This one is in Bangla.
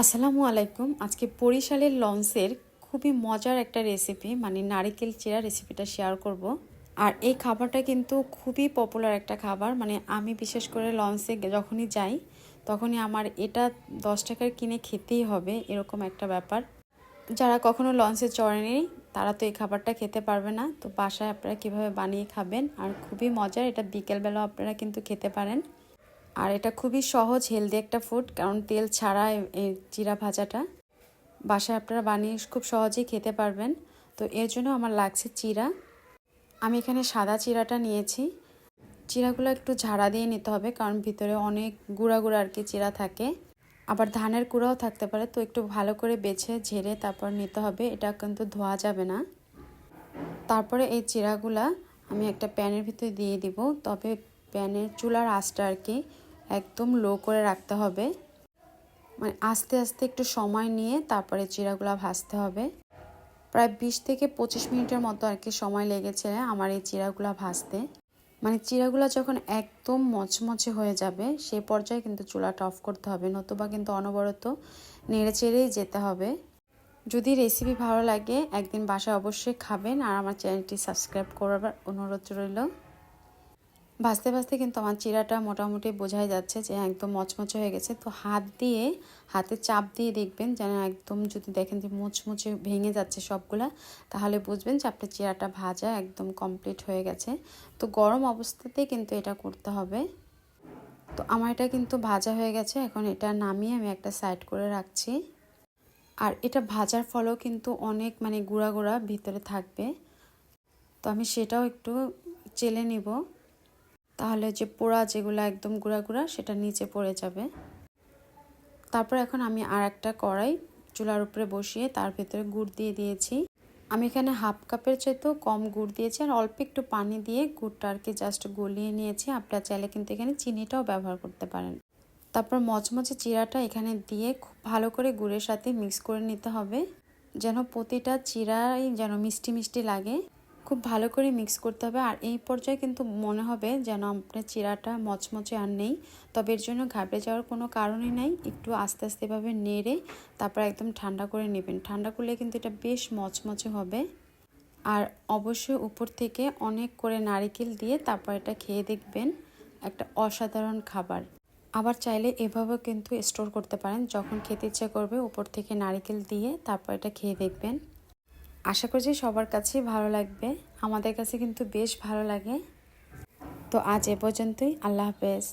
আসসালামু আলাইকুম। আজকে বরিশালের লঞ্চের খুবই মজার একটা রেসিপি মানে নারিকেল চিরা রেসিপিটা শেয়ার করব। আর এই খাবারটা কিন্তু খুবই পপুলার একটা খাবার মানে আমি বিশেষ করে লঞ্চে যখনই যাই, তখনই আমার এটা দশ টাকার কিনে খেতেই হবে, এরকম একটা ব্যাপার। যারা কখনো লঞ্চে চড়েনি, তারা তো এই খাবারটা খেতে পারবে না। তো বাসায় আপনারা কীভাবে বানিয়ে খাবেন, আর খুবই মজার, এটা বিকেলবেলাও আপনারা কিন্তু খেতে পারেন। আর এটা খুবই সহজ হেলদি একটা ফুড কারণ তেল ছাড়া এই চিরা ভাজাটা বাসায় আপনারা বানিয়ে খুব সহজেই খেতে পারবেন। তো এর জন্য আমার লাগছে চিরা। আমি এখানে সাদা চিরাটা নিয়েছি। চিরাগুলো একটু ঝাড়া দিয়ে নিতে হবে, কারণ ভিতরে অনেক গুঁড়া গুঁড়া আর কি চিরা থাকে। আবার ধানের কুড়াও থাকতে পারে, তো একটু ভালো করে বেছে ঝেড়ে তারপর নিতে হবে, এটা কিন্তু ধোয়া যাবে না। তারপরে এই চিরাগুলা আমি একটা প্যানের ভিতরে দিয়ে দিব, তবে প্যানের চুলার আঁচটা আর কি একদম লো করে রাখতে হবে। মানে আস্তে আস্তে একটু সময় নিয়ে তারপরে চিরাগুলো ভাজতে হবে। প্রায় বিশ থেকে পঁচিশ মিনিটের মতো আর কি সময় লেগেছে আমার এই চিরাগুলো ভাজতে। মানে চিরাগুলো যখন একদম মচমচে হয়ে যাবে সেই পর্যায়ে কিন্তু চুলাটা অফ করতে হবে, নতুবা কিন্তু অনবরত নেড়ে চেড়েই যেতে হবে। যদি রেসিপি ভালো লাগে, একদিন বাসায় অবশ্যই খাবেন। আর আমার চ্যানেলটি সাবস্ক্রাইব করার অনুরোধ রইল। ভাজতে ভাজতে কিন্তু আমার চিরাটা মোটামুটি বোঝাই যাচ্ছে যে একদম মচমচে হয়ে গেছে। তো হাত দিয়ে, হাতে চাপ দিয়ে দেখবেন যেন একদম যদি দেখেন যে মুচমুচে ভেঙে যাচ্ছে সবগুলা, তাহলে বুঝবেন যে আপনার চিরাটা ভাজা একদম কমপ্লিট হয়ে গেছে। তো গরম অবস্থাতেই কিন্তু এটা করতে হবে। তো আমার এটা কিন্তু ভাজা হয়ে গেছে, এখন এটা নামিয়ে আমি একটা সাইড করে রাখছি। আর এটা ভাজার ফলেও কিন্তু অনেক মানে গুঁড়া গুঁড়া ভিতরে থাকবে। তো আমি সেটাও একটু চেলে নিব। তাহলে যে পোড়া যেগুলো একদম গুঁড়া গুঁড়া, সেটা নিচে পড়ে যাবে। তারপর এখন আমি আর একটা কড়াই চুলার উপরে বসিয়ে তার ভেতরে গুড় দিয়ে দিয়েছি। আমি এখানে হাফ কাপের চাইতেও কম গুড় দিয়েছি আর অল্প একটু পানি দিয়ে গুড়টা আর কি জাস্ট গলিয়ে নিয়েছি। আপনারা চাইলে কিন্তু এখানে চিনিটাও ব্যবহার করতে পারেন। তারপর মচমচে চিরাটা এখানে দিয়ে খুব ভালো করে গুড়ের সাথে মিক্স করে নিতে হবে। যেন প্রতিটা চিরাই যেন মিষ্টি মিষ্টি লাগে। খুব ভালো করে মিক্স করতে হবে। আর এই পর্যায়ে কিন্তু মনে হবে যেন আপনার চিরাটা মচমচে আর নেই। তবে এর জন্য ঘাবড়ে যাওয়ার কোনো কারণই নাই। একটু আস্তে আস্তেভাবে নেড়ে তারপর একদম ঠান্ডা করে নেবেন। ঠান্ডা করলে কিন্তু এটা বেশ মচমচে হবে। আর অবশ্যই উপর থেকে অনেক করে নারিকেল দিয়ে তারপর এটা খেয়ে দেখবেন, একটা অসাধারণ খাবার। আবার চাইলে এভাবেও কিন্তু স্টোর করতে পারেন। যখন খেতে ইচ্ছা করবে উপর থেকে নারিকেল দিয়ে তারপর এটা খেয়ে দেখবেন। আশা করছি সবার কাছেই ভালো লাগবে। আমাদের কাছে কিন্তু বেশ ভালো লাগে। তো আজ এ পর্যন্তই। আল্লাহ হাফেজ।